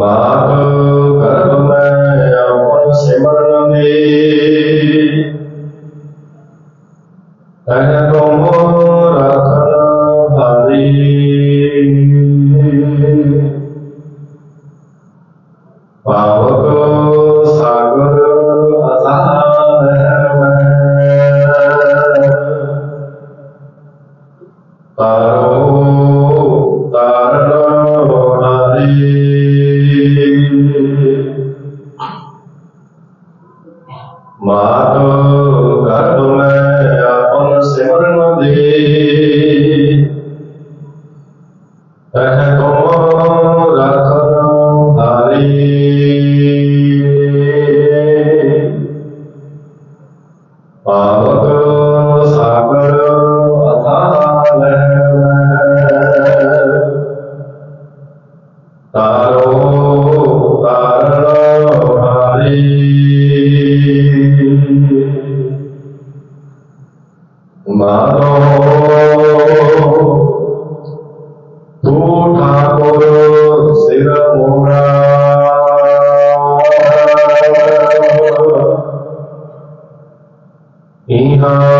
ਮਾਤ Uh -huh.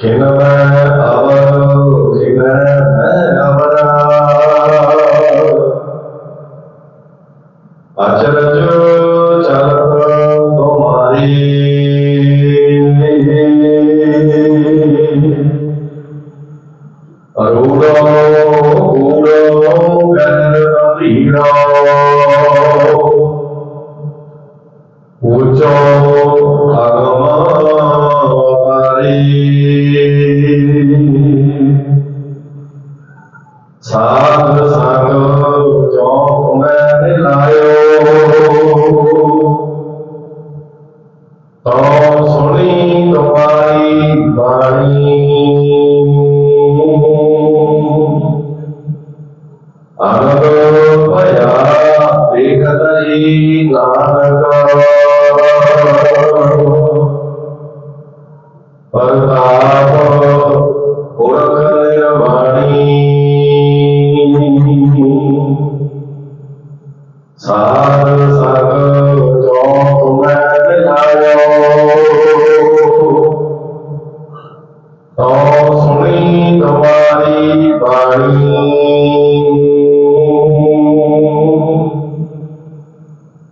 ਖਿਨ ਮੈਂ ਅਵਰ ਪਰਤਾਪ ਪੁਰਖ ਨਿਰਵਾਣੀ ਸਾਧ ਸੰਗ ਜੋ ਤੁਮੈ ਮਿਲਾਇਓ ਤੋ ਸੁਣੀ ਤੁਮਾਰੀ ਬਾਣੀ।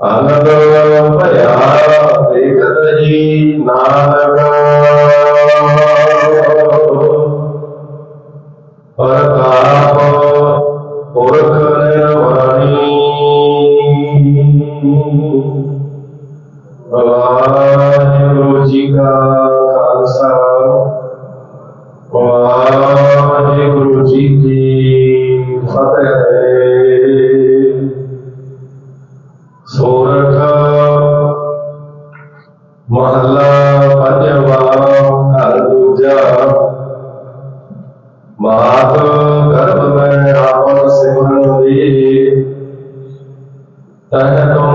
ਆਨੰਦ ਭਇਆ ਦੇਖਤ ਹੀ ਨਾਨਕ ਵਾਹਿਗੁਰੂ ਜੀ ਕਾ ਖਾਲਸਾ ਵਾਹਿਗੁਰੂ ਜੀ ਕੀ ਫਤਿਹ ਸੋਰਠ ਮਹੱਲਾ ਪੰਜਵਾ ਘਰ ਦੂਜਾ। ਮਾਤ ਗਰਭ ਮੈਂ ਆਪਨ ਸਿਮਰਨ ਦੀ। ਤਹ